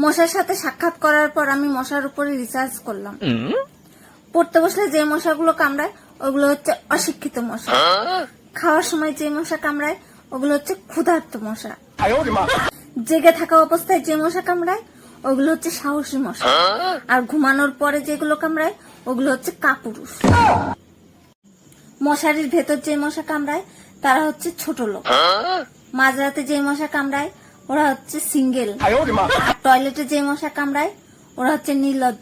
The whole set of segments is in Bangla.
মশার সাথে সাক্ষাৎ করার পর আমি মশার উপরে রিসার্চ করলাম। পড়তে বসলে যে মশাগুলো কামড়ায়, ওগুলো হচ্ছে অশিক্ষিত মশা। খাওয়ার সময় যে মশা কামড়ায়, ওগুলো হচ্ছে ক্ষুধার্ত মশা। জেগে থাকা অবস্থায় যে মশা কামড়ায়, ওগুলো হচ্ছে সাহসী মশা। আর ঘুমানোর পরে যেগুলো কামড়ায়, ওগুলো হচ্ছে কাপুরুষ। মশারির ভেতর যে মশা কামড়ায়, তারা হচ্ছে ছোট লোক। মাঝরাতে যে মশা কামড়ায় ওরা হচ্ছে সিঙ্গেল। টয়লেটে যে মশা কামড়ায় ওরা হচ্ছে নির্লজ্জ।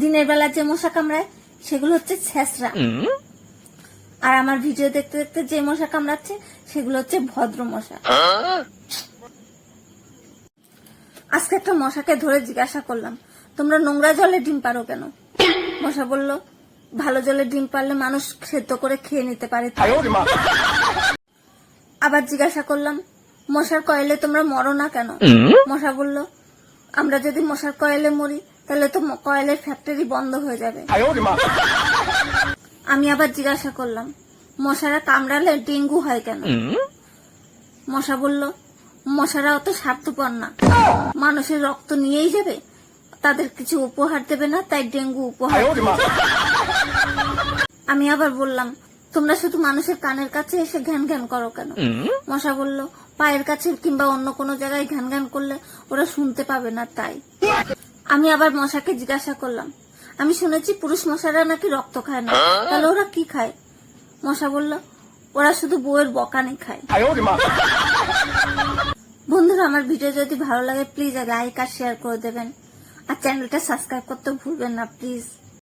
দিনের বেলা যে মশা কামড়ায় সেগুলো হচ্ছে ছেঁচড়া। আর আমার ভিডিও দেখতে দেখতে যে মশা কামড়াচ্ছে সেগুলো হচ্ছে ভদ্র মশা। আজকে একটা মশাকে ধরে জিজ্ঞাসা করলাম তোমরা নোংরা জলে ডিম পারো কেন? মশা বলল ভালো জলে ডিম পারলে মানুষ সেদ্ধ করে খেয়ে নিতে পারে। আবার জিজ্ঞাসা করলাম মশার কয়েলে তোমরা মরো না কেন? মশা বলল আমরা যদি মশার কয়েলে মরি তাহলে তো কয়েলের ফ্যাক্টরি বন্ধ হয়ে যাবে। আমি আবার জিজ্ঞাসা করলাম মশারা কামড়ালে ডেঙ্গু হয় কেন? মশা বলল মশারা অত স্বার্থপর না। মানুষের রক্ত নিয়েই যাবে। তাদের কিছু উপহার দেবে না তাই ডেঙ্গু উপহার আমি আবার বললাম তোমরা শুধু মানুষের কানের কাছে এসে ঘ্যান ঘ্যান করো কেন? মশা বলল পায়ের কাছে কিংবা অন্য কোনো জায়গায় ঘ্যান ঘ্যান করলে ওরা শুনতে পাবে না তাই। আমি আবার মশাকে জিজ্ঞাসা করলাম আমি শুনেছি পুরুষ মশারা নাকি রক্ত খায় না। তাহলে ওরা কি খায়? মশা বলল ওরা শুধু বউয়ের বকানি খায়। বন্ধুরা আমার ভিডিও যদি ভালো লাগে প্লিজ লাইক আর শেয়ার করে দেবেন। আর চ্যানেলটা সাবস্ক্রাইব করতে ভুলবেন না প্লিজ